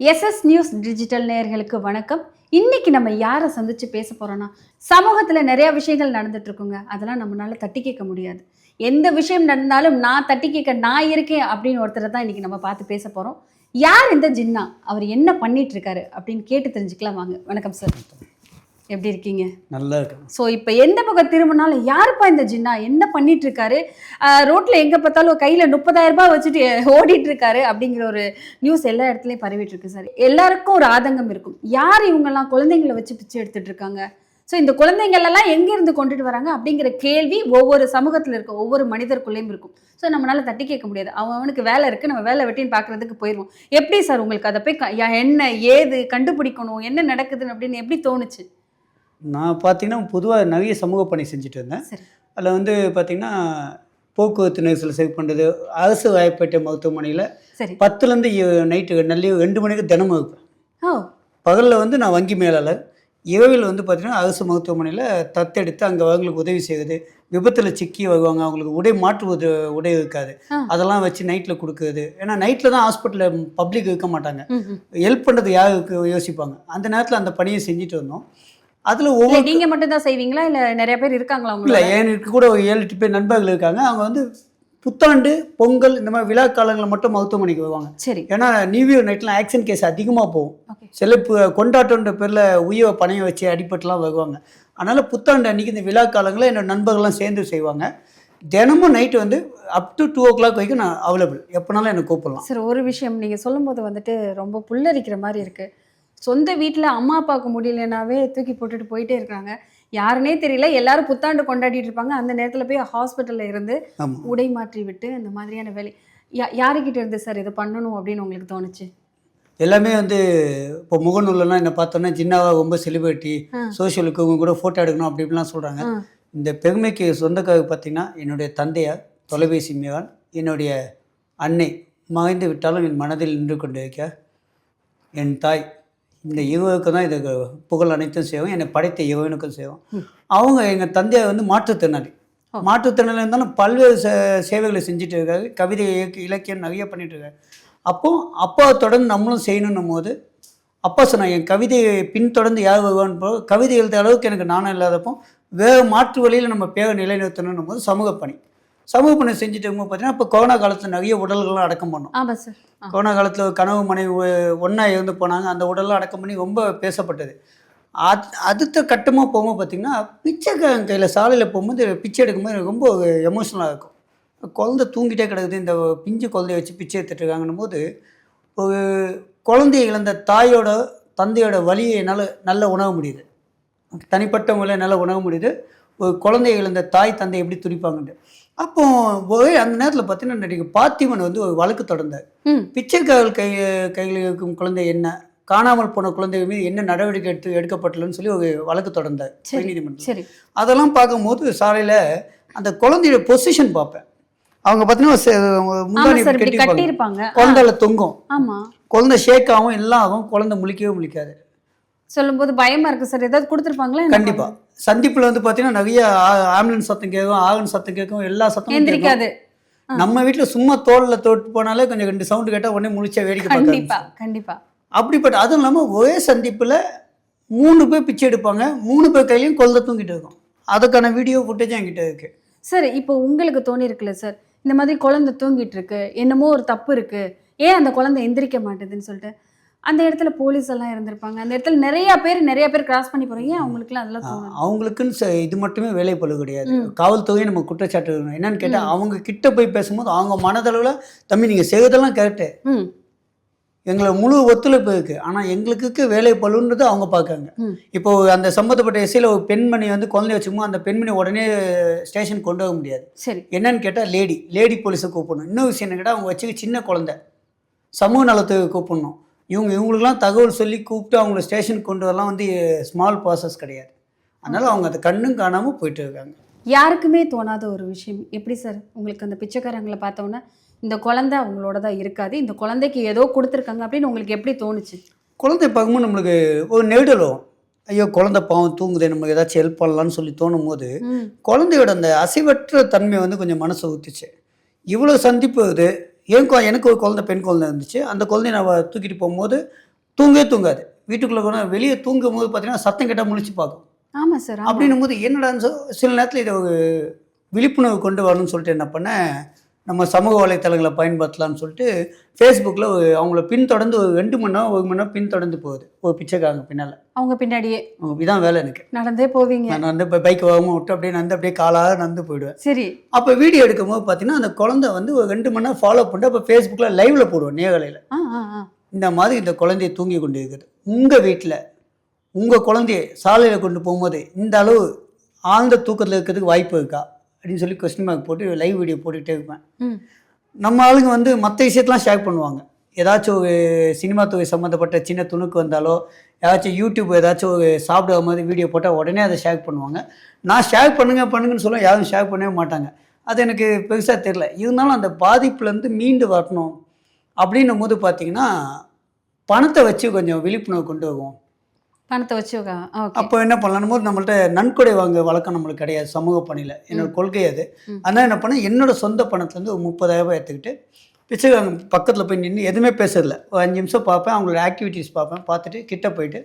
SS news digital நேயர்களுக்கு வணக்கம். இன்னைக்கு நம்ம யாரை சந்திச்சு பேச போறோம்னா சமூகத்துல நிறைய விஷயங்கள் நடந்துட்டு இருக்குங்க அதெல்லாம் நம்மளால தட்டி கேட்க முடியாது. எந்த விஷயம் நடந்தாலும் நான் தட்டி கேட்க நான் இருக்கேன் அப்படின்னு ஒருத்தரை தான் இன்னைக்கு நம்ம பார்த்து பேச போறோம். யார் இந்த ஜின்னா? அவர் என்ன பண்ணிட்டு இருக்காரு அப்படின்னு கேட்டு தெரிஞ்சுக்கலாம் வாங்க. வணக்கம் சார். எப்படி இருக்கீங்க? நல்லா இருக்கு ஸோ இப்போ எந்த பக்கம் திரும்பினாலும் யாருப்பா இந்த ஜின்னா? என்ன பண்ணிட்டு இருக்காரு ரோட்ல எங்க பார்த்தாலும் கையில முப்பதாயிரம் ரூபாய் வச்சுட்டு ஓடிட்டு இருக்காரு அப்படிங்கிற ஒரு நியூஸ் எல்லா இடத்துலயும் பரவிட்டு இருக்கு சார் எல்லாருக்கும் ஒரு ஆதங்கம் இருக்கும். யார் இவங்கெல்லாம் குழந்தைங்களை வச்சு பிச்சை எடுத்துட்டு இருக்காங்க ஸோ இந்த குழந்தைங்கள் எல்லாம் எங்க இருந்து கொண்டுட்டு வராங்க அப்படிங்கிற கேள்வி ஒவ்வொரு சமூகத்துல இருக்க ஒவ்வொரு மனிதருக்குள்ளேயும் இருக்கும். ஸோ நம்மளால தட்டி கேட்க முடியாது. அவன் அவனுக்கு வேலை இருக்கு. நம்ம வேலை வெட்டின்னு பார்க்கறதுக்கு போயிடுவோம் எப்படி சார் உங்களுக்கு அதை போய் என்ன ஏது கண்டுபிடிக்கணும் என்ன நடக்குதுன்னு அப்படின்னு எப்படி தோணுச்சு? நான் பார்த்தீங்கன்னா பொதுவாக நிறைய சமூக பணி செஞ்சுட்டு இருந்தேன். அதில் வந்து பார்த்தீங்கன்னா போக்குவரத்து நெரிசல் சரி பண்ணுறது அரசு வாய்ப்பேட்டை மருத்துவமனையில் பத்துலேருந்து நைட்டு நல்ல ரெண்டு மணிக்கு தினமும் இருப்பேன் பகலில் வந்து நான் வங்கி மேலாளர். இரவில் வந்து பார்த்தீங்கன்னா அரசு மருத்துவமனையில் தத்தெடுத்து அங்கே அவங்களுக்கு உதவி செய்வது விபத்தில் சிக்கி வருவாங்க அவங்களுக்கு உடை மாற்று உத உடை இருக்காது. அதெல்லாம் வச்சு நைட்டில் கொடுக்குறது. ஏன்னா நைட்டில் தான் ஹாஸ்பிட்டலில் பப்ளிக் இருக்க மாட்டாங்க. ஹெல்ப் பண்ணுறது யாருக்கு யோசிப்பாங்க? அந்த நேரத்தில் அந்த பணியை செஞ்சுட்டு இருந்தோம் அதில் ஒவ்வொரு நீங்க மட்டும் தான் செய்வீங்களா? இல்ல நிறைய பேர் இருக்காங்களா இல்லை எனக்கு கூட ஒரு ஏழு எட்டு பேர் நண்பர்கள் இருக்காங்க. அவங்க வந்து புத்தாண்டு பொங்கல் இந்த மாதிரி விழா காலங்களில் மட்டும் மருத்துவமனைக்கு வருவாங்க. சரி. ஏன்னா நியூ இயர் நைட்லாம் ஆக்சிடென்ட் கேஸ் அதிகமாக போகும். சில கொண்டாட்டம்ன்ற பேரில் உயிரை பணைய வச்சு அடிபட்டுலாம் வருவாங்க. அதனால் புத்தாண்டு அன்றைக்கி இந்த விழா காலங்களில் என்னோட நண்பர்கள்லாம் சேர்ந்து செய்வாங்க. தினமும் நைட்டு வந்து up to two o'clock வரைக்கும் நான் அவைலபிள் எப்போனாலும் என்னை கூப்பிடலாம். சார் ஒரு விஷயம் நீங்க சொல்லும்போது வந்துட்டு ரொம்ப புல்லரிக்கிற மாதிரி இருக்கு. சொந்த வீட்ல அம்மா அப்பாவுக்கு முடியலனாவே தூக்கி போட்டுட்டு போயிட்டே இருக்காங்க. யாருனே தெரியல. எல்லாரும் புத்தாண்டு கொண்டாடிட்டு இருப்பாங்க. அந்த நேரத்துல போய் ஹாஸ்பிட்டல்ல இருந்து உடை மாற்றி விட்டு அந்த மாதிரியான வேலை. யா- யாருக்கிட்ட இருந்து சார் இது பண்ணணும் அப்படின்னு உங்களுக்கு தோணுச்சு? எல்லாமே வந்து இப்போ முகநூலெலாம் என்னை பார்த்தோன்னா ஜின்னாவா ரொம்ப செலிபிரிட்டி. சோஷியலுக்கு இவங்க கூட ஃபோட்டோ எடுக்கணும் அப்படி இப்படிலாம் சொல்கிறாங்க. இந்த பெருமைக்கு சொந்தக்காக பார்த்தீங்கன்னா என்னுடைய தந்தையார் தொலைபேசி மேவான் என்னுடைய அன்னை மறைந்து விட்டாலும் என் மனதில் நின்று கொண்டிருக்க என் தாய் இந்த இருவருக்கும் தான் இது புகழ் அனைத்தும் செய்வோம். என்னை படைத்த இறைவனுக்கும் செய்வோம். அவங்க எங்கள் தந்தையார் வந்து மாற்றுத்திறனாளி. மாற்றுத்திறனாளி இருந்தாலும் பல்வேறு சே சேவைகளை செஞ்சுட்டு இருக்காரு. கவிதை இயக்க- இலக்கியம் நிறைய பண்ணிட்டு இருக்காரு. அப்போ அப்பாவை தொடர்ந்து நம்மளும் செய்யணுன்னும் போது அப்பா சொன்னாங்க என் கவிதையை பின்தொடர்ந்து யார் வருவான்னு கவிதை எழுத அளவுக்கு எனக்கு நாணம் இல்லாதப்போ வேறு மாற்று வழியில் நம்ம பேரை நிலைநிறுத்தணும் போது சமூக பணி சமூக பணி செஞ்சுட்டு இருக்கும்போது பார்த்தீங்கன்னா இப்போ கொரோனா காலத்தில் நிறைய உடல்கள்லாம் அடக்கம் பண்ணோம். ஆமா சார் ஆ. கொரோனா காலத்தில் கனவு மனைவி ஒன்றா இருந்து போனாங்க அந்த உடல்லாம் அடக்கம் பண்ணி ரொம்ப பேசப்பட்டது. அது அடுத்த கட்டமாக போகும்போது பார்த்திங்கன்னா பிச்சைக்காரன் கையில் சாலையில் போகும்போது பிச்சை எடுக்கும்போது ரொம்ப எமோஷனலாக இருக்கும். குழந்தை தூங்கிட்டே கிடக்குது இந்த பிஞ்சு குழந்தைய வச்சு பிச்சை எடுத்துட்டு இருக்காங்கன்னும் போது ஒரு குழந்தைய இழந்த தாயோட தந்தையோட வலியை என்னால் நல்ல உணர முடியுது. தனிப்பட்ட முறையில் என்னால் உணர முடியுது. ஒரு குழந்தைய இழந்த தாய் தந்தை எப்படி துடிப்பாங்கன்ட்டு. அப்போ ஒரே அந்த நேரத்தில் பார்த்தீங்கன்னா நடிகர் பார்த்திபன் வந்து ஒரு வழக்கு தொடர்ந்தார். ம். பிச்சைக்காரர்கள் கை கையில் இருக்கும் குழந்தை என்ன? காணாமல் போன குழந்தை மீது என்ன நடவடிக்கை எடுத்து எடுக்கப்பட்டலன்னு சொல்லி ஒரு வழக்கு தொடர்ந்தார் சரி அதெல்லாம் பார்க்கும்போது சாலையில் அந்த குழந்தையோட பொசிஷன் பார்ப்பேன். அவங்க பார்த்தீங்கன்னா குழந்தைல தொங்கும். குழந்தை ஷேக் ஆகும் எல்லாம் ஆகும். குழந்தை முழிக்கவே முழிக்காது. சொல்லும்போது பயமா இருக்கு சார். ஏதாவது கொடுத்துருப்பாங்களா கண்டிப்பா. சந்திப்புல வந்து பாத்தீங்கன்னா நிறைய ஆம்புலன்ஸ் சத்தம் கேட்கும் ஆகன் சத்தம் கேட்கும் எல்லா சத்தமும். எந்திரிக்காது. நம்ம வீட்ல சும்மா தோல்ல தொட்டு போனாலே கொஞ்சம் ரெண்டு சவுண்ட் கேட்டா உடனே முழிச்சா வேடிக்கை கண்டிப்பா கண்டிப்பா. அப்படிப்பட்ட அதுவும் இல்லாம ஒரே சந்திப்புல மூணு பேர் பிச்சை எடுப்பாங்க மூணு பேர் கையிலயும் குழந்தை தூங்கிட்டு இருக்கும். அதுக்கான வீடியோ ஃபுட்டேஜ் என்கிட்ட இருக்கு. சார் இப்போ உங்களுக்கு தோணி இருக்குல்ல சார்? இந்த மாதிரி குழந்தை தூங்கிட்டு இருக்கு என்னமோ ஒரு தப்பு இருக்கு. ஏன் அந்த குழந்தை எந்திரிக்க மாட்டேதுன்னு சொல்லிட்டு? அந்த இடத்துல போலீஸ் எல்லாம் இருந்திருப்பாங்க. அந்த இடத்துல நிறைய பேர் நிறைய பேர் கிராஸ் பண்ணி போறீங்க ஏன் அவங்களுக்குலாம் அதெல்லாம் அவங்களுக்குன்னு இது மட்டுமே வேலை பழு கிடையாது. காவல்துறையை நம்ம குற்றச்சாட்டு. என்னன்னு கேட்டா அவங்க கிட்ட போய் பேசும்போது அவங்க மனதளவுல தம்பி நீங்க செய்வதெல்லாம் கரெக்டு எங்களை முழு ஒத்துழைப்பு இருக்கு. ஆனா எங்களுக்கு வேலை பழுன்றது அவங்க பார்க்காங்க. இப்போ அந்த சம்மந்தப்பட்ட எஸ்ஐயில் ஒரு பெண்மணி வந்து குழந்தைய வச்சுக்கும்போது அந்த பெண்மணி உடனே ஸ்டேஷன் கொண்டு வர முடியாது. சரி. என்னன்னு கேட்டால் லேடி லேடி போலீஸை கூப்பிடணும். இன்னொரு விஷயம் என்ன கேட்டால் அவங்க வச்சுக்க சின்ன குழந்தை. சமூக நலத்துக்கு கூப்பிடணும். இவங்க இவங்களுக்குலாம் தகவல் சொல்லி கூப்பிட்டு அவங்கள ஸ்டேஷனுக்கு கொண்டு வரலாம் வந்து ஸ்மால் ப்ராசஸ் கிடையாது. அதனால் அவங்க அதை கண்ணும் காணாமல் போயிட்டு இருக்காங்க. யாருக்குமே தோணாத ஒரு விஷயம். எப்படி சார்? உங்களுக்கு அந்த பிச்சைக்காரங்களை பார்த்தோன்னே இந்த குழந்தை அவங்களோட தான் இருக்காது. இந்த குழந்தைக்கு ஏதோ கொடுத்துருக்காங்க அப்படின்னு உங்களுக்கு எப்படி தோணுச்சு? குழந்தை பார்க்கும்போது நம்மளுக்கு ஒரு நெருடல் வரும். ஐயோ குழந்தை பாவம் தூங்குதே நம்ம ஏதாச்சும் ஹெல்ப் பண்ணலாம்னு சொல்லி தோணும் போது குழந்தையோட அந்த அசைவற்ற தன்மை வந்து கொஞ்சம் மனசை ஊத்துச்சு. இவ்வளோ சந்திப்பு இது என் கொ எனக்கு ஒரு குழந்தை பெண் குழந்தை இருந்துச்சு. அந்த குழந்தைய நான் தூக்கிட்டு போகும்போது தூங்கவே தூங்காது. வீட்டுக்குள்ளே கூட வெளியே தூங்கும் போது பார்த்தீங்கன்னா சத்தம் கேட்டால் முழிச்சு பார்க்கும். ஆமா சார். அப்படின்னும் போது என்னடான்னு சில நேரத்தில் இதை ஒரு விழிப்புணர்வு கொண்டு வரணும்னு சொல்லிட்டு என்ன பண்ணேன் நம்ம சமூக வலைத்தளங்களை பயன்படுத்தலாம்னு சொல்லிட்டு ஃபேஸ்புக்கில் அவங்கள பின்தொடர்ந்து ஒரு ரெண்டு மணி நேரம் ஒரு மணி நேரம் பின்தொடர்ந்து போகுது. ஒரு பிச்சைக்காரங்க பின்னால். அவங்க பின்னாடியே. இதான் வேலை எனக்கு. நடந்தே போவீங்க. நான் வந்து இப்போ பைக் வாங்காம விட்டு அப்படியே நடந்து அப்படியே காலாக நடந்து போயிடுவேன். சரி. அப்போ வீடியோ எடுக்கும்போது பார்த்தீங்கன்னா அந்த குழந்தை வந்து ஒரு ரெண்டு மணி நேரம் ஃபாலோ பண்ணிட்டு அப்போ ஃபேஸ்புக்கில் லைவில் போடுவோம் ஆ இந்த மாதிரி இந்த குழந்தைய தூங்கி கொண்டு இருக்குது. உங்கள் வீட்டில் உங்கள் குழந்தைய சாலையில் கொண்டு போகும்போது இந்த அளவு ஆழ்ந்த தூக்கத்தில் இருக்கிறதுக்கு வாய்ப்பு இருக்கா? அப்படின்னு சொல்லி கொஸ்டின் மார்க் போட்டு லைவ் வீடியோ போட்டுக்கிட்டே இருப்பேன். நம்ம ஆளுங்க வந்து மற்ற விஷயத்தெலாம் ஷேர் பண்ணுவாங்க. ஏதாச்சும் ஒரு சினிமா துறை சம்மந்தப்பட்ட சின்ன துணுக்கு வந்தாலோ ஏதாச்சும் யூடியூப் ஏதாச்சும் ஒரு சாப்பிடுற மாதிரி வீடியோ போட்டால் உடனே அதை ஷேர் பண்ணுவாங்க. நான் ஷேர் பண்ணுங்க பண்ணுங்கன்னு சொல்ல யாரும் ஷேர் பண்ணவே மாட்டாங்க. அது எனக்கு பெருசாக தெரில இருந்தாலும் அந்த பாதிப்புலேருந்து மீண்டு வரணும் அப்படின்னும் போது பார்த்தீங்கன்னா பணத்தை வச்சு கொஞ்சம் விழிப்புணர்வு கொண்டு வருவோம். பணத்தை வச்சு அப்போ என்ன பண்ணலாம் போது நம்மள்ட்ட நன்கொடை வாங்க வழக்கம் நம்மளுக்கு கிடையாது சமூக பணியில். என்னோட கொள்கை அது. அதனால் என்ன பண்ணேன் என்னோட சொந்த பணத்துலேருந்து ஒரு முப்பதாயிரம் எடுத்துக்கிட்டு பிச்சைக்காரங்க பக்கத்தில் போய் நின்று எதுவுமே பேசுறதில்ல. ஒரு அஞ்சு நிமிஷம் பார்ப்பேன் அவங்களோட ஆக்டிவிட்டீஸ் பார்ப்பேன் பார்த்துட்டு கிட்ட போயிட்டு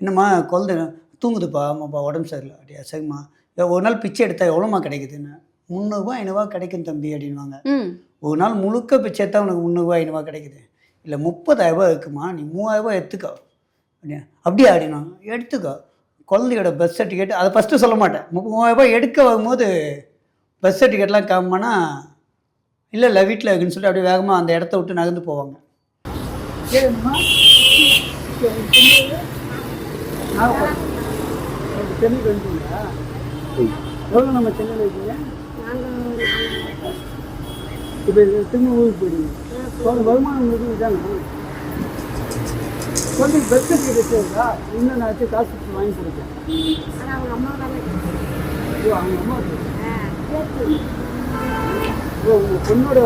என்னம்மா குழந்தை தூங்குதுப்பா ஆமாப்பா உடம்பு சரியில்லை அப்படியா சரிம்மா ஒரு நாள் பிச்சை எடுத்தால் எவ்வளோம்மா கிடைக்குதுன்னு. முந்நூறுபா ஐநூறுபா கிடைக்கும் தம்பி அப்படின்வாங்க ஒரு நாள் முழுக்க பிச்சை எடுத்தா உனக்கு முந்நூறுபா ஐநூறுபா கிடைக்குது. இல்லை முப்பதாயிரரூபா இருக்குமா நீ மூவாயிரரூபா எடுத்துக்கோ. அப்படியா? அப்படியா அப்படின்னா எடுத்துக்கோ. குழந்தையோட பஸ் சர்டிஃபிகேட் அதை ஃபஸ்ட்டு சொல்ல மாட்டேன். மு- மூவாயிரரூபா எடுக்க வரும்போது பஸ் சர்டிஃபிகேட்லாம் காமினா இல்லை இல்லை வீட்டில் இருக்குன்னு சொல்லிட்டு அப்படியே வேகமாக அந்த இடத்த விட்டு நகர்ந்து போவாங்க. எவ்வளோ நம்ம சென்னையில் இருக்கீங்க? இப்போ திரும்ப ஊருக்கு போயிடுங்க வருமானம் இதாங்க குழந்தைக்கு பெஸ்ட் சர்டிஃபிகேட் இருக்கா இன்னும் நான் வச்சு காசு வாங்கி கொடுத்தேன் ஐயோ அவங்க அம்மா ஓ உங்கள் பொண்ணோட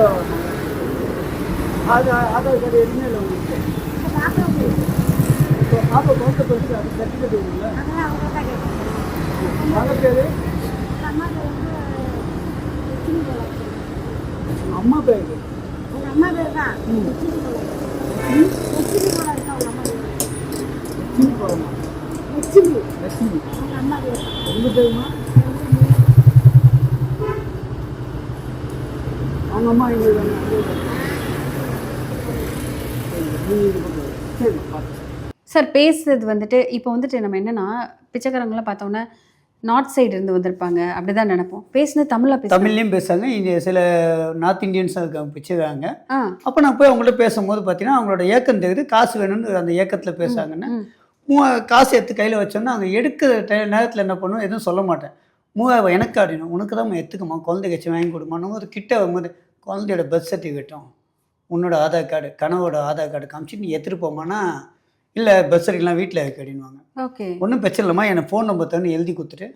ஆதார் ஆதார் கார்டு எதுவுமே இல்லை உங்களுக்கு? இப்போ பாப்பா குழந்தை பரிசு அது சர்டிஃபிகேட் இருக்குல்ல மக பேர்? அம்மா பேர் லட்சுமி போகிறோமா லட்சுமி உங்கள் பேருமா அவங்க அம்மா. சரி, பார்த்து பேசுறது வந்துட்டு இப்போ வந்துட்டு நம்ம என்னன்னா பிச்சைக்காரங்களாம் பார்த்தோன்னா நார்த் சைடு இருந்து வந்திருப்பாங்க அப்படிதான் நினைப்போம் பேசுனது தமிழ்ல பேச தமிழ்லேயும் பேசுகிறாங்க இங்கே சில நார்த் இந்தியன்ஸும் இருக்காங்க பிச்சைக்காங்க ஆ அப்போ நான் போய் அவங்கள்ட்ட பேசும்போது பார்த்தீங்கன்னா அவங்களோட ஏக்கம் தெரியுது காசு வேணும்னு அந்த ஏக்கத்தில் பேசுகிறாங்கன்னு ம். மூவா காசு எடுத்து கையில் வச்சோன்னா அவங்க எடுக்கிற டை நேரத்தில் என்ன பண்ணுவோம் எதுவும் சொல்ல மாட்டேன். மூவாயிரம் எனக்கு அப்படின்னு உனக்கு தான் எடுத்துக்கமா குழந்தைக்கு வச்சு வாங்கி கொடுமான்னு ஒரு கிட்ட வரும்போது குழந்தையோட பர்த் சர்டிஃபிகேட்டும் உன்னோட ஆதார் கார்டு கனவோட ஆதார் கார்டு காமிச்சு நீ எடுத்துகிட்டு போமான்னா இல்லை பர்த் சர்டிஃபிகேட்லாம் வீட்டில் இருக்கு அப்படின்வாங்க ஓகே. ஒன்றும் பிரச்சனை இல்லைம்மா. எனக்கு ஃபோன் நம்பர் தந்து எழுதி கொடுத்துட்டு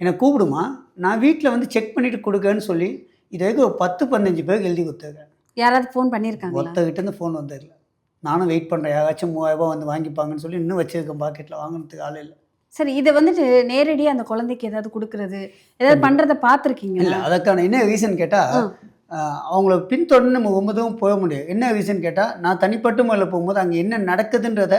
என்னை கூப்பிடுமா நான் வீட்டில் வந்து செக் பண்ணிட்டு கொடுக்கன்னு சொல்லி இது வரைக்கும் ஒரு பத்து பதினஞ்சு பேருக்கு எழுதி கொடுத்துருக்கேன். யாராவது ஃபோன் பண்ணியிருக்காங்களா? ஒருத்தகிட்டேருந்து ஃபோன் வந்ததில்ல. நானும் வெயிட் பண்ணுறேன் யாராச்சும் மூவாயிரம் ரூபாய் வந்து வாங்கிப்பாங்கன்னு சொல்லி இன்னும் வச்சிருக்கேன் பாக்கெட்டில் வாங்கினதுக்கு ஆள் இல்லை. சரி இதை வந்துட்டு நேரடியாக அந்த குழந்தைக்கு ஏதாவது கொடுக்கறது ஏதாவது பண்றத இல்லை பார்த்துருக்கீங்களா அதற்கான என்ன ரீசன் கேட்டால் அவங்கள பின்தொடர்ந்து நம்ம ஒன்பதும் போக முடியும் என்ன ரீசன் கேட்டால் நான் தனிப்பட்ட முறையில் போகும்போது அங்கே என்ன நடக்குதுன்றத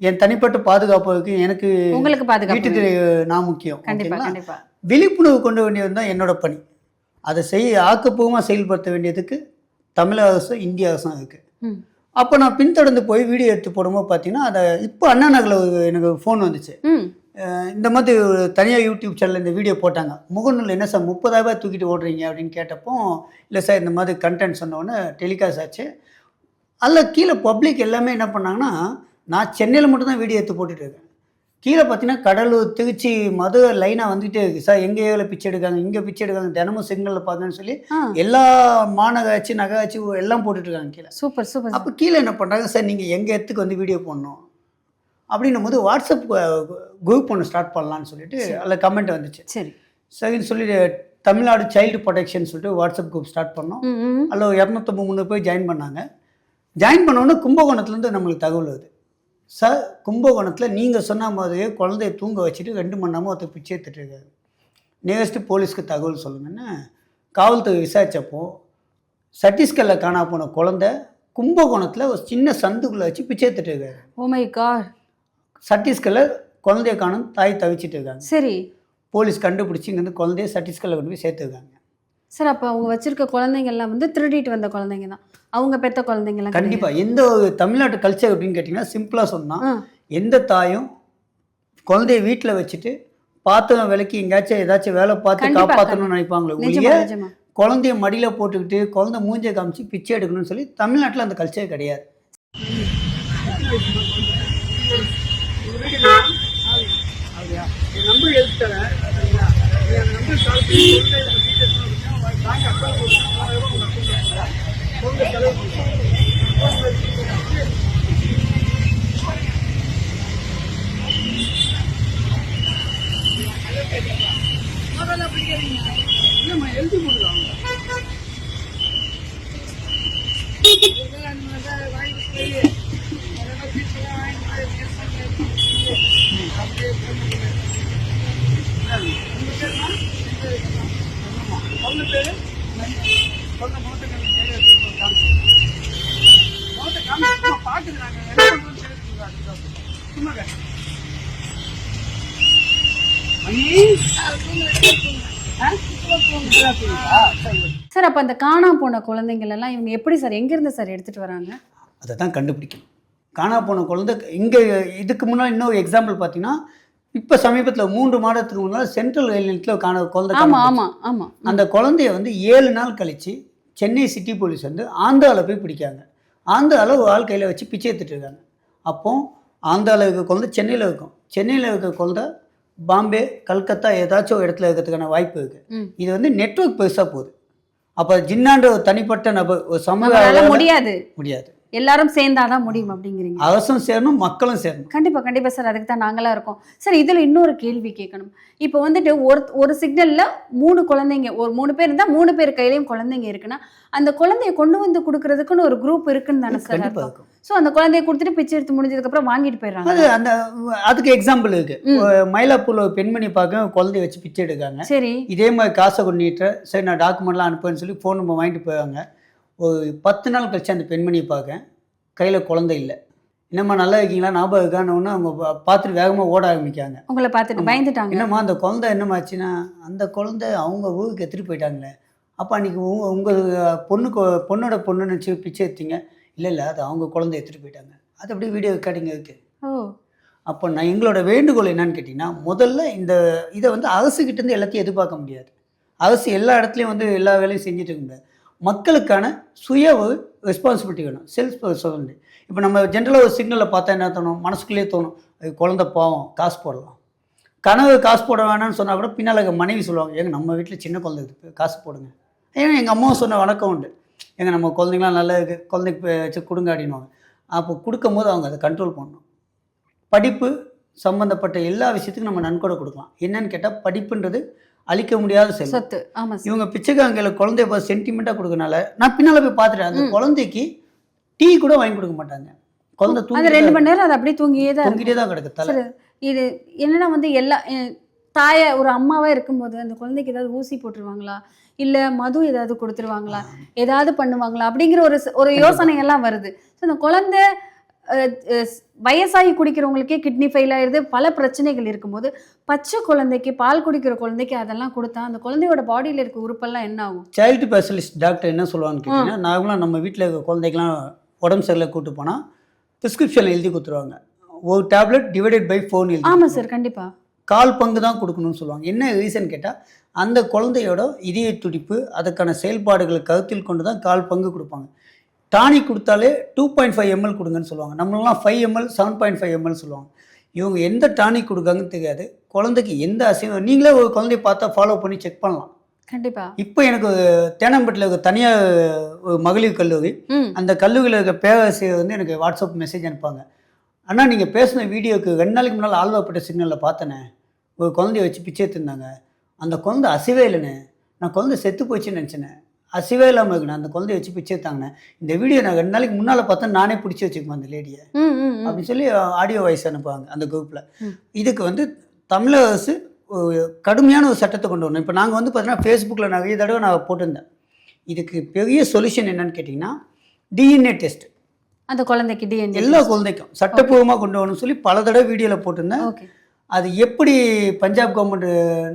என் தனிப்பட்ட பாதுகாப்புக்கு எனக்கு உங்களுக்கு பாதுகாப்பு வீட்டுக்கு. நான் முக்கியம். கண்டிப்பா ஓகேங்களா? கண்டிப்பா. விழிப்புணர்வு கொண்டு வேண்டியது தான் என்னோட பணி. அதை செய்ய ஆக்கப்பூர்வமாக செயல்படுத்த வேண்டியதுக்கு தமிழக அரசும் இந்திய அரசும் இருக்குது அப்போ நான் பின்தொடர்ந்து போய் வீடியோ எடுத்து போடும்போது பார்த்தீங்கன்னா அதை இப்போ அண்ணா நகரில் எனக்கு ஃபோன் வந்துச்சு. இந்த மாதிரி ஒரு தனியாக யூடியூப் சேனலில் இந்த வீடியோ போட்டாங்க. முகநூல் என்ன சார் முப்பதாயிரரூபா தூக்கிட்டு ஓடுறீங்க அப்படின்னு கேட்டப்போ இல்லை சார் இந்த மாதிரி கண்டென்ட் சொன்னோன்னே டெலிகாஸ்ட் ஆச்சு. அதில் கீழே பப்ளிக் எல்லாமே என்ன பண்ணாங்கன்னா நான் சென்னையில் மட்டும்தான் வீடியோ எடுத்து போட்டுட்டு இருக்கேன். கீழே பார்த்தீங்கன்னா கடலூர் திருச்சி மதுரை லைனாக வந்துகிட்டே இருக்குது சார் எங்கள் ஏரியாவில் பிச்சை எடுக்காங்க? இங்கே பிச்சை எடுக்காங்க. தினமும் சிக்னலில் பார்க்கன்னு சொல்லி எல்லா மாநகராட்சி நகராட்சி எல்லாம் போட்டுட்டு இருக்காங்க கீழே. சூப்பர் சூப்பர் அப்போ கீழே என்ன பண்ணுறாங்க சார் நீங்கள் எங்கள் இடத்துக்கு வந்து வீடியோ போடணும்? அப்படின்னும் போது வாட்ஸ்அப் குரூப் ஒன்று ஸ்டார்ட் பண்ணலான்னு சொல்லிட்டு அதில் கமெண்ட் வந்துச்சு. சரி. சரின்னு சொல்லி தமிழ்நாடு சைல்டு ப்ரொடெக்ஷன் சொல்லிட்டு வாட்ஸ்அப் குரூப் ஸ்டார்ட் பண்ணோம். அதில் இரநூத்தம்பது முந்நூறு பேர் ஜாயின் பண்ணாங்க. ஜாயின் பண்ணோன்னே கும்பகோணத்துலேருந்து நம்மளுக்கு தகவல் வருது. சார் கும்பகோணத்தில் நீங்கள் சொன்ன மாதிரியே குழந்தைய தூங்க வச்சுட்டு ரெண்டு மணி நேரமாக ஒருத்தர் பிச்சை எடுத்துட்டு இருக்காரு. நியரஸ்ட்டு போலீஸ்க்கு தகவல் சொல்லுங்கன்னு காவல்துறை விசாரித்தப்போ சத்தீஸ்கரில் காணா போன குழந்தை கும்பகோணத்தில் ஒரு சின்ன சந்துக்குள்ளே வச்சு பிச்சை எடுத்துட்டு இருக்காரு. ஓ மை காட் சத்தீஸ்கரில் குழந்தைய காணும் தாய் தவிச்சிட்டு இருக்காங்க. சரி. போலீஸ் கண்டுபிடிச்சி இங்கேருந்து குழந்தைய சத்தீஸ்கரில் கொண்டு போய் சேர்த்துருக்காங்க. சார் அப்போ அவங்க வச்சிருக்க குழந்தைங்க எல்லாம் வந்து திருடிட்டு வந்த குழந்தைங்க தான். அவங்க பெத்த குழந்தைங்க எல்லாம் கிடையாது. கண்டிப்பாக எந்த ஒரு தமிழ்நாட்டு கல்ச்சர் அப்படின்னு கேட்டிங்கன்னா சிம்பிளாக சொன்னால். எந்த தாயும் குழந்தைய வீட்டில் வச்சுட்டு பாத்திரம் விலைக்கு எங்கேயாச்சும் ஏதாச்சும் வேலை பார்த்து காப்பாற்றணும்னு நினைப்பாங்களே ஒழிய குழந்தைய மடியில் போட்டுக்கிட்டு குழந்தை மூஞ்சை காமிச்சு பிச்சை எடுக்கணும்னு சொல்லி தமிழ்நாட்டில் அந்த கல்ச்சர் கிடையாது. Thank you. சார் அப்போ அந்த காணா போன குழந்தைங்கள் எல்லாம் இவங்க எப்படி சார் எங்கேருந்து சார் எடுத்துட்டு வராங்க? அதை தான் கண்டுபிடிக்கணும். காணா போன குழந்தை இங்கே இதுக்கு முன்னாடி இன்னொரு எக்ஸாம்பிள் பார்த்தீங்கன்னா இப்போ சமீபத்தில் மூன்று மாதத்துக்கு முன்னால் சென்ட்ரல் ரயில் காண குழந்தை ஆமா காணாம ஆமா ஆமா. அந்த குழந்தைய வந்து ஏழு நாள் கழித்து சென்னை சிட்டி போலீஸ் வந்து ஆந்திராவில் போய் பிடிக்காங்க ஆந்திராவில் ஒரு ஆள் கையில் வச்சு பிச்சை எடுத்துட்டு இருக்காங்க. அப்போ ஆந்திராவில் இருக்க குழந்தை சென்னையில் இருக்கும். சென்னையில் இருக்க குழந்தை பாம்பே கல்கத்தா ஏதாச்சும் ஒரு இடத்துல இருக்கிறதுக்கான வாய்ப்பு இருக்குது. இது வந்து நெட்வொர்க் பெருசாக போகுது. அப்போ ஜின்னான்ற ஒரு தனிப்பட்ட நபர் ஒரு அளவுல முடியாது. முடியாது. எல்லாரும் சேர்ந்தாதான் முடியும் அப்படிங்கிறீங்க. அரசும் சேரணும் மக்களும் சேரணும். கண்டிப்பா கண்டிப்பா சார். அதுக்கு தான் நாங்களா இருக்கோம். சார் இதுல இன்னொரு கேள்வி கேட்கணும். இப்போ வந்துட்டு ஒரு ஒரு சிக்னல்ல மூணு குழந்தைங்க ஒரு மூணு பேர் இருந்தா மூணு பேர் கையிலயும் குழந்தைங்க இருக்குன்னா அந்த குழந்தைய கொண்டு வந்து கொடுக்கறதுக்குன்னு ஒரு குரூப் இருக்குன்னு தானே சார் இருக்கும். ஸோ அந்த குழந்தைய கொடுத்துட்டு பிச்சை எடுத்து முடிஞ்சதுக்கு அப்புறம் வாங்கிட்டு போயிடுறாங்க. அது அந்த அதுக்கு எக்ஸாம்பிள் இருக்கு. மயிலாப்பூர்ல பெண்மணி பார்க்க குழந்தைய வச்சு பிச்சை எடுக்காங்க. சரி. இதே மாதிரி காசை கொண்டுட்டு சரி நான் டாக்குமெண்ட்லாம் அனுப்புவேன்னு சொல்லி ஃபோன் நம்பர் வாங்கிட்டு போவாங்க ஒரு பத்து நாள் கழிச்சு அந்த பெண்மணியை பார்க்க. கையில் குழந்தை இல்லை. என்னம்மா நல்லா இருக்கீங்களா? ஞாபகம் இருக்கான்னு அவங்க பார்த்துட்டு வேகமாக ஓட ஆரம்பிக்காங்க உங்களை பார்த்துட்டு. பயந்துட்டாங்க. என்னம்மா அந்த குழந்தை என்னமாச்சுன்னா அந்த குழந்தை அவங்க ஊருக்கு எடுத்துகிட்டு போயிட்டாங்களே. அப்போ அன்றைக்கி உங்கள் உங்கள் பொண்ணுக்கு பொண்ணோட பொண்ணு நினச்சி பிச்சை எடுத்தீங்க. இல்லை இல்லை அது அவங்க குழந்தை எடுத்துகிட்டு போயிட்டாங்க. அது அப்படியே வீடியோ ரெக்கார்டிங் இருக்குது ஓ. அப்போ நான் எங்களோட வேண்டுகோள் என்னன்னு கேட்டிங்கன்னா முதல்ல இந்த இதை வந்து அரசுக்கிட்டேருந்து எல்லாத்தையும் எதிர்பார்க்க முடியாது. அரசு எல்லா இடத்துலையும் வந்து எல்லா வேலையும் செஞ்சுட்டு இருக்க முடியாது. மக்களுக்கான சுய ஒரு ரெஸ்பான்சிபிலிட்டி வேணும். செல்ஃப் ரெஸ்பான்சிபிலிட்டி இப்போ நம்ம ஜென்ரலாக ஒரு சிக்னலை பார்த்தா என்ன தோணும்? மனசுக்குள்ளேயே தோணும். அது குழந்தை பாவம் காசு போடலாம். கனவு காசு போட வேணாம்னு சொன்னால் கூட பின்னால் மனைவி சொல்லுவாங்க ஏங்க நம்ம வீட்டில் சின்ன குழந்தை இருக்குது காசு போடுங்க. ஏன்னா எங்கள் அம்மாவும் சொன்ன வணக்கம் உண்டு. ஏங்க நம்ம குழந்தைங்களாம் நல்லா இருக்கு குழந்தைக்கு வச்சு கொடுங்க அப்படின்னுவாங்க. அப்போ கொடுக்கும்போது அவங்க அதை கண்ட்ரோல் பண்ணணும். படிப்பு சம்மந்தப்பட்ட எல்லா விஷயத்துக்கும் நம்ம நன்கொடை கொடுக்கலாம். என்னன்னு கேட்டால் படிப்புன்றது அழிக்க முடியாத சொத்து. ஆமா சார் இவங்க பிச்சைக்காங்கையில் குழந்தைய பார்த்து சென்டிமெண்ட்டாக கொடுக்கறனால நான் பின்னால் போய் பார்த்துட்டேன் அந்த. குழந்தைக்கு டீ கூட வாங்கி கொடுக்க மாட்டாங்க. குழந்தை தூங்கி ரெண்டு மணி நேரம் அது அப்படியே தூங்கியே தான். தூங்கிட்டே தான் கிடக்கு தலை. இது என்னன்னா வந்து எல்லா தாய ஒரு அம்மாவா இருக்கும்போது அந்த குழந்தைக்கு ஏதாவது ஊசி போட்டுருவாங்களா? இல்ல மது ஏதாவது கொடுத்துருவாங்களா? ஏதாவது பண்ணுவாங்களா? அப்படிங்கிற ஒரு ஒரு யோசனை எல்லாம் வருது. ஸோ அந்த குழந்தை வயசாகி குடிக்கிறவங்களுக்கே கிட்னி ஃபெயில் ஆயிடுது. பல பிரச்சனைகள் இருக்கும்போது பச்சை குழந்தைக்கு பால் குடிக்கிற குழந்தைக்கு அதெல்லாம் கொடுத்தா அந்த குழந்தையோட பாடியில இருக்க உறுப்பெல்லாம் என்ன ஆகும்? சைல்டு ஸ்பெஷலிஸ்ட் டாக்டர் என்ன சொல்லுவாங்கன்னு கேட்டிங்கன்னா நார்மலாக நம்ம வீட்டில் இருக்க குழந்தைக்கெல்லாம் உடம்பு சரியில்லை கூட்டு போனால் ப்ரிஸ்கிரிப்ஷன் எழுதி கொடுத்துருவாங்க. ஒரு டேப்லெட் டிவைடட் பை ஃபோன் எழுதி ஆமா கொடுத்துருவாங்க. சார் கண்டிப்பா. கால் பங்கு தான் கொடுக்கணும்னு சொல்லுவாங்க. என்ன ரீசன் கேட்டால் அந்த குழந்தையோட இதய துடிப்பு அதுக்கான செயல்பாடுகளை கருத்தில் கொண்டு தான் கால் பங்கு கொடுப்பாங்க. டானிக் கொடுத்தாலே டூ பாயிண்ட் ஃபைவ் எம்எல் கொடுங்கன்னு சொல்லுவாங்க. நம்மளாம் five ML seven point five ML சொல்லுவாங்க. இவங்க எந்த டானிக் கொடுக்காங்கன்னு தெரியாது. குழந்தைக்கு எந்த அசைவம் நீங்களே ஒரு குழந்தைய பார்த்தா ஃபாலோ பண்ணி செக் பண்ணலாம். கண்டிப்பா. இப்போ எனக்கு தேனம்பட்டில் இருக்க தனியார் ஒரு மகளிர் கல்லூரி அந்த கல்லூரியில் இருக்க பேராசிரியர் வந்து எனக்கு வாட்ஸ்அப் மெசேஜ் அனுப்பாங்க அண்ணா நீங்கள் பேசின வீடியோக்கு ரெண்டு நாளைக்கு முன்னால் ஆழ்வாப்பட்ட சிக்னலில் பார்த்தனே. ஒரு குழந்தைய வச்சு பிச்சை எடுத்திருந்தாங்க. அந்த குழந்தை அசைவே இல்லைண்ணே. நான் குழந்தை செத்து போச்சுன்னு நினச்சினே. அசைவே இல்லாமல் இருக்குண்ணே. அந்த குழந்தைய வச்சு பிச்சை எடுத்தாங்கண்ணே. இந்த வீடியோ நான் ரெண்டு நாளைக்கு முன்னால் பார்த்தா நானே பிடிச்சி வச்சுக்குவேன் அந்த லேடியை. அப்படின்னு சொல்லி ஆடியோ வாய்ஸ் அனுப்புவாங்க அந்த குரூப்பில். இதுக்கு வந்து தமிழக அரசு கடுமையான ஒரு சட்டத்தை கொண்டு வரணும். இப்போ நாங்கள் வந்து பார்த்தீங்கன்னா ஃபேஸ்புக்கில் நிறைய தடவை நான் போட்டிருந்தேன். இதுக்கு பெரிய சொல்யூஷன் என்னன்னு கேட்டிங்கன்னா டிஎன்ஏ டெஸ்ட் அந்த குழந்தைக்கு எல்லா குழந்தைக்கும் சட்டப்பூர்வமாக கொண்டு வரணும்னு சொல்லி பல தடவை வீடியோவில் போட்டிருந்தேன். ஓகே அது எப்படி பஞ்சாப் கவர்மெண்ட்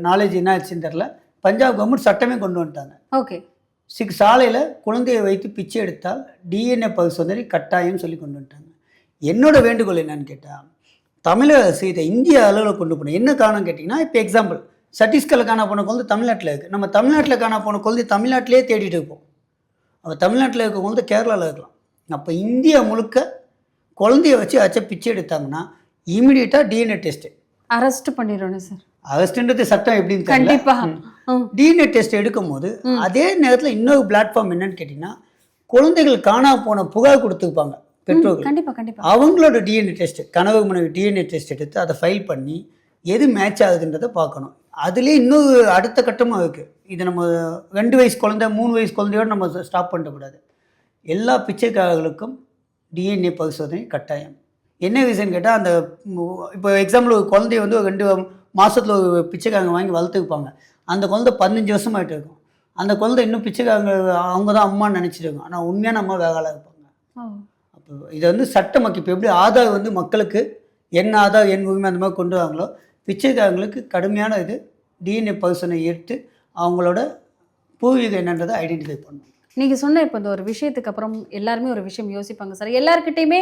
நாலேஜ் என்ன ஆச்சுன்னு தெரில பஞ்சாப் கவர்மெண்ட் சட்டமே கொண்டு வந்துட்டாங்க. ஓகே சிக்ஸ் சாலையில் குழந்தையை வைத்து பிச்சை எடுத்தால் டிஎன்ஏ பரிசோதனை கட்டாயம் சொல்லி கொண்டு வந்துட்டாங்க. என்னோட வேண்டுகோள் என்னன்னு கேட்டால் தமிழக அரசு இதை இந்திய அளவில் கொண்டு போகணும் என்ன காரணம் கேட்டிங்கன்னா இப்போ எக்ஸாம்பிள் சத்தீஸ்கரில் காண போன குழந்தை தமிழ்நாட்டில் இருக்குது நம்ம தமிழ்நாட்டில் காண போன குழந்தை தமிழ்நாட்டிலே தேடிட்டு இருப்போம். அப்போ தமிழ்நாட்டில் இருக்க குழந்தை கேரளாவில் இருக்கலாம். அப்போ இந்தியா முழுக்க குழந்தைய வச்சு அச்ச பிச்சை எடுத்தாங்கன்னா இமீடியட்டாக டிஎன்ஏ டெஸ்ட்டு அரெஸ்ட் பண்ணிடணும் சார் அரெஸ்ட்ன்றது சட்டம் எப்படின்னு தெரியல. கண்டிப்பா. ம். ம். டிஎன்ஏ டெஸ்ட் எடுக்கும்போது அதே நேரத்தில் இன்னொரு பிளாட்ஃபார்ம் என்னன்னு கேட்டிங்கன்னா குழந்தைகள் காணா போன புகார் கொடுத்துருப்பாங்க பெற்றோர்கள். கண்டிப்பா கண்டிப்பா. அவங்களோட டிஎன்ஏ டெஸ்ட் கனவு மனைவி டிஎன்ஏ டெஸ்ட் எடுத்து அதை ஃபைல் பண்ணி எது மேட்ச் ஆகுதுன்றதை பார்க்கணும். அதுலேயே இன்னொரு அடுத்த கட்டமும் இருக்குது இது நம்ம ரெண்டு வயசு குழந்தை மூணு வயசு குழந்தையோட நம்ம ஸ்டாப் பண்ணக்கூடாது. எல்லா பிச்சைக்காரர்களுக்கும் டிஎன்ஏ பரிசோதனை கட்டாயம். என்ன ரீசன் கேட்டால் அந்த இப்போ எக்ஸாம்பிள் ஒரு குழந்தைய வந்து ஒரு ரெண்டு மாதத்தில் ஒரு பிச்சைக்காரங்க வாங்கி வளர்த்துருப்பாங்க. அந்த குழந்தை பதினஞ்சு வருஷமாயிட்டு இருக்கும். அந்த குழந்தை இன்னும் பிச்சைக்காரங்க அவங்க தான் அம்மான்னு நினச்சிட்டு இருக்கும். ஆனால் உண்மையான அம்மா வேகால இருப்பாங்க. அப்போ இதை வந்து சட்டமாக்கி இப்போ எப்படி ஆதார் வந்து மக்களுக்கு என்ன ஆதார் என் உரிமை அந்த மாதிரி கொண்டு வராங்களோ பிச்சைக்காரங்களுக்கு கடுமையான இது டிஎன்ஏ பரிசோதனை எடுத்து அவங்களோட பூர்வீகம் என்னன்றதை ஐடென்டிஃபை பண்ணணும். நீங்கள் சொன்ன இப்போ இந்த ஒரு விஷயத்துக்கு அப்புறம் எல்லாருமே ஒரு விஷயம் யோசிப்பாங்க. சார் எல்லாருக்கிட்டையுமே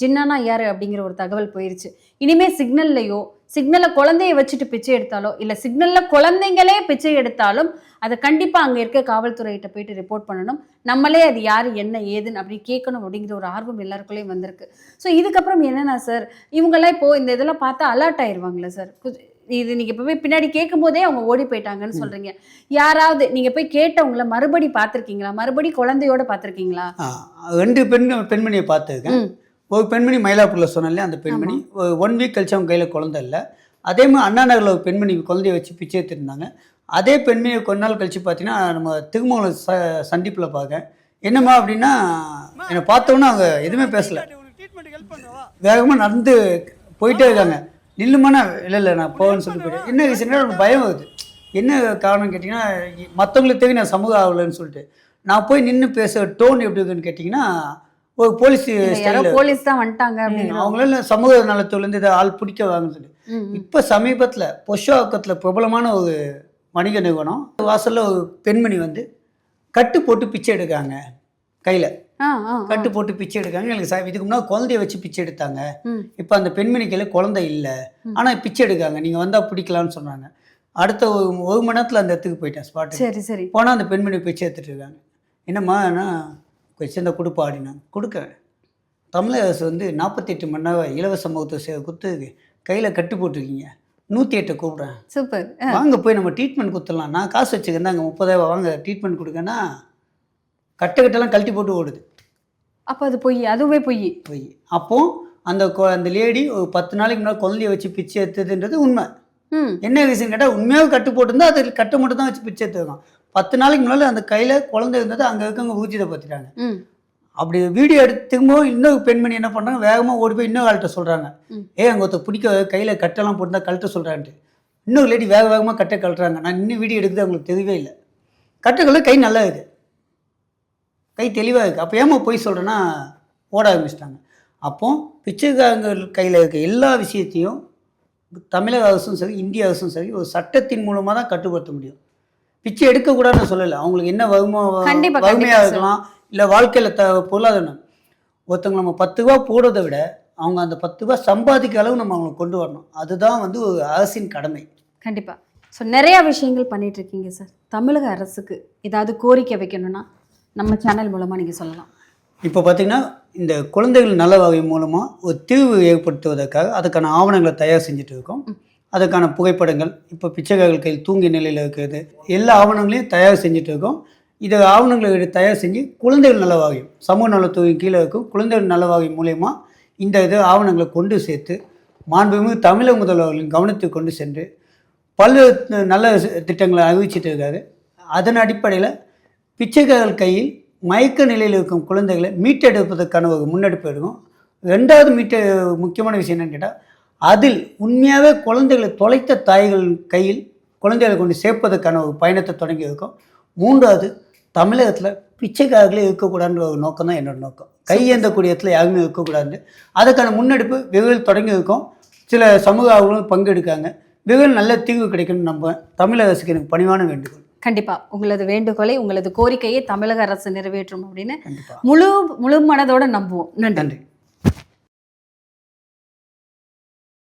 ஜின்னானா யார் அப்படிங்கிற ஒரு தகவல் போயிருச்சு. இனிமே சிக்னல்லையோ சிக்னலில் குழந்தைய வச்சுட்டு பிச்சை எடுத்தாலோ இல்லை சிக்னலில் குழந்தைங்களே பிச்சை எடுத்தாலும் அதை கண்டிப்பாக அங்கே இருக்க காவல்துறையிட்ட போயிட்டு ரிப்போர்ட் பண்ணணும். நம்மளே அது யார் என்ன ஏதுன்னு அப்படி கேட்கணும் அப்படிங்கிற ஒரு ஆர்வம் எல்லாருக்குள்ளேயும் வந்திருக்கு. ஸோ இதுக்கப்புறம் என்னென்னா சார் இவங்கெல்லாம் இப்போது இந்த இதெல்லாம் பார்த்தா அலர்ட் ஆயிடுவாங்களே சார். இது நீங்க இப்போ போய் பின்னாடி கேட்கும் போதே அவங்க ஓடி போயிட்டாங்கன்னு சொல்றீங்க. யாராவது நீங்க போய் கேட்டவங்கள மறுபடி பார்த்திருக்கீங்களா? மறுபடி குழந்தையோட பார்த்திருக்கீங்களா? ரெண்டு பெண் பெண்மணியை பார்த்துருக்கேன். ஒரு பெண்மணி மயிலாப்பூரில் சொன்னாலே அந்த பெண்மணி. ஒன் வீக் கழிச்சு அவங்க கையில் குழந்தை இல்லை. அதே மாதிரி அண்ணா நகரில் ஒரு பெண்மணி குழந்தைய வச்சு பிச்சை எடுத்திருந்தாங்க. அதே பெண்மணியை கொஞ்ச நாள் கழிச்சு பார்த்தீங்கன்னா நம்ம திருமூலம் ச சந்திப்பில் பார்க்கேன் என்னம்மா அப்படின்னா என்னை பார்த்தோன்னே அவங்க எதுவுமே பேசலை. வேகமாக நடந்து போயிட்டே இருக்காங்க. நில்லுமாண்ணா? இல்லை இல்லை நான் போவேன்னு சொல்லி போயிட்டேன். என்ன ரீசன்னா எனக்கு பயம் வருது. என்ன காரணம் கேட்டிங்கன்னா மற்றவங்களுக்கு தெரியும் நான் சமூக ஆகலைன்னு சொல்லிட்டு. நான் போய் நின்று பேச டோன் எப்படி இருக்குன்னு கேட்டிங்கன்னா ஒரு போலீஸ் போலீஸ் தான் வந்துட்டாங்க அவங்களால சமூக நலத்துலேருந்து இதை ஆள் பிடிக்க வாங்கன்னு சொல்லி. ம், ம். இப்போ சமீபத்தில் பொஷாக்கத்தில் பிரபலமான ஒரு வணிக நிறுவனம் வாசலில் ஒரு பெண்மணி வந்து கட்டு போட்டு பிச்சை எடுக்காங்க கையில். கட்டு போட்டு பிச்சை எடுக்காங்க எனக்கு சார் இதுக்கு முன்னாடி குழந்தைய வச்சு பிச்சை எடுத்தாங்க. இப்போ அந்த பெண்மணி கையில் குழந்தை இல்லை. ஆனால் பிச்சை எடுக்காங்க நீங்கள் வந்தால் பிடிக்கலான்னு சொன்னாங்க. அடுத்த ஒரு ஒரு மணி நேரத்தில் அந்த இடத்துக்கு போயிட்டேன் ஸ்பாட்டு சரி சரி. போனால் அந்த பெண்மணி பிச்சை எடுத்துட்டு இருக்காங்க. என்னம்மா நான் சின்ன கொடுப்பா அப்படின்னாங்க. கொடுக்குறேன். தமிழக அரசு வந்து நாற்பத்தெட்டு மணி நேரம் இலவச மருத்துவ சேவை கொடுத்து கையில் கட்டு போட்டிருக்கீங்க. நூற்றி எட்டை கூப்பிட்றேன். சூப்பர். வாங்க போய் நம்ம ட்ரீட்மெண்ட் கொடுத்துடலாம். நான் காசு வச்சுக்கிறேன். அங்கே முப்பதாயிரம் வாங்க ட்ரீட்மெண்ட் கொடுக்கன்னா கட்டை கட்டெல்லாம் கழட்டி போட்டு ஓடுது. அப்ப அது பொய் அதுவே பொய். போய். அப்போ அந்த அந்த லேடி ஒரு பத்து நாளைக்கு முன்னாடி குழந்தைய வச்சு பிச்சை எடுத்ததுன்றது உண்மை. என்ன ரீசன் கேட்டால் உண்மையாக கட்டு போட்டிருந்தா அது கட்டை மட்டும் தான் வச்சு பிச்சை எடுத்துருக்கோம் பத்து நாளைக்கு முன்னால் அந்த கையில் குழந்தை இருந்தது அங்கே இருக்கவங்க ஊச்சிதை பார்த்துட்டாங்க அப்படி வீடியோ எடுத்துக்கும்போது இன்னொரு பெண்மணி என்ன பண்ணுறாங்க வேகமாக ஓடி போய் இன்னொரு ஆள்கிட்ட சொல்கிறாங்க. ஏ அங்கே ஒருத்தர் பிடிக்க கையில் கட்டெல்லாம் போட்டுருந்தா கழட்ட சொல்கிறான்ட்டு இன்னொரு லேடி வேக வேகமாக கட்டை கழட்டுறாங்க. நான் இன்னும் வீடியோ எடுக்குது அவங்களுக்கு தெரியவே இல்லை. கட்டுக்கல்ல கை நல்லா இருக்குது கை தெளிவாக இருக்குது அப்போ ஏமா போய் சொல்கிறேன்னா ஓட ஆரம்பிச்சிட்டாங்க. அப்போ பிச்சைக்காரங்க கையில் இருக்க எல்லா விஷயத்தையும் தமிழக அரசும் சரி இந்திய அரசும் சரி ஒரு சட்டத்தின் மூலமாக தான் கட்டுப்படுத்த முடியும். பிச்சை எடுக்கக்கூடாதுன்னு சொல்லலை. அவங்களுக்கு என்ன கண்டிப்பா, வறுமையாக. இருக்கலாம் இல்லை வாழ்க்கையில் த பொருளாதாரம் ஒருத்தவங்க நம்ம பத்து ரூபா போடுறதை விட அவங்க அந்த பத்து ரூபா சம்பாதிக்க அளவு நம்ம அவங்களை கொண்டு வரணும். அதுதான் வந்து ஒரு அரசின் கடமை. கண்டிப்பா. ஸோ நிறைய விஷயங்கள் பண்ணிட்டு இருக்கீங்க சார். தமிழக அரசுக்கு ஏதாவது கோரிக்கை வைக்கணும்னா நம்ம சேனல் மூலமா நீங்க சொல்லலாம். இப்போ பார்த்தீங்கன்னா இந்த குழந்தைகள் நல வகை மூலமாக ஒரு தீர்வு ஏற்படுத்துவதற்காக அதுக்கான ஆவணங்களை தயார் செஞ்சுட்டு இருக்கோம். அதுக்கான புகைப்படங்கள் இப்போ பிச்சைக்காரர்கள் கையில் தூங்கிய நிலையில் இருக்கிறது எல்லா ஆவணங்களையும் தயார் செஞ்சுட்டு இருக்கோம். இது ஆவணங்களை தயார் செஞ்சு குழந்தைகள் நல சமூக நலத்துறையின் கீழே இருக்கும் குழந்தைகள் நல வாரியம் மூலயமா இந்த இது ஆவணங்களை கொண்டு சேர்த்து மாண்புமிகு தமிழக முதல்வர்களின் கவனத்துக்கு கொண்டு சென்று பல்வேறு நல்ல திட்டங்களை அறிவிச்சிட்டு இருக்காரு. அதன் அடிப்படையில் பிச்சைக்காரர்கள் கையில் மயக்க நிலையில் இருக்கும் குழந்தைகளை மீட்டெடுப்பதற்கான ஒரு முன்னெடுப்பு எடுக்கும். ரெண்டாவது மீட்ட முக்கியமான விஷயம் என்னன்னு கேட்டால் அதில் உண்மையாகவே குழந்தைகளை தொலைத்த தாய்கள் கையில் குழந்தைகளை கொண்டு சேர்ப்பதற்கான ஒரு பயணத்தை தொடங்கி இருக்கும். மூன்றாவது தமிழகத்தில் பிச்சைக்காரர்களே இருக்கக்கூடாதுன்ற ஒரு நோக்கம் தான் என்னோட நோக்கம். கையேந்தக்கூடிய இடத்துல யாருமே இருக்கக்கூடாது அதுக்கான முன்னெடுப்பு வெகு தொடங்கி இருக்கும். சில சமூக ஆர்வலும் பங்கெடுக்காங்க. வெகு நல்ல தீர்வு கிடைக்கும்னு நம்புவேன் தமிழக அரசுக்கு எனக்கு பணிவான வேண்டுகோள். கண்டிப்பாக உங்களது வேண்டுகோளை உங்களது கோரிக்கையை தமிழக அரசு நிறைவேற்றும் அப்படின்னு முழு முழு மனதோட நம்புவோம். நன்றி.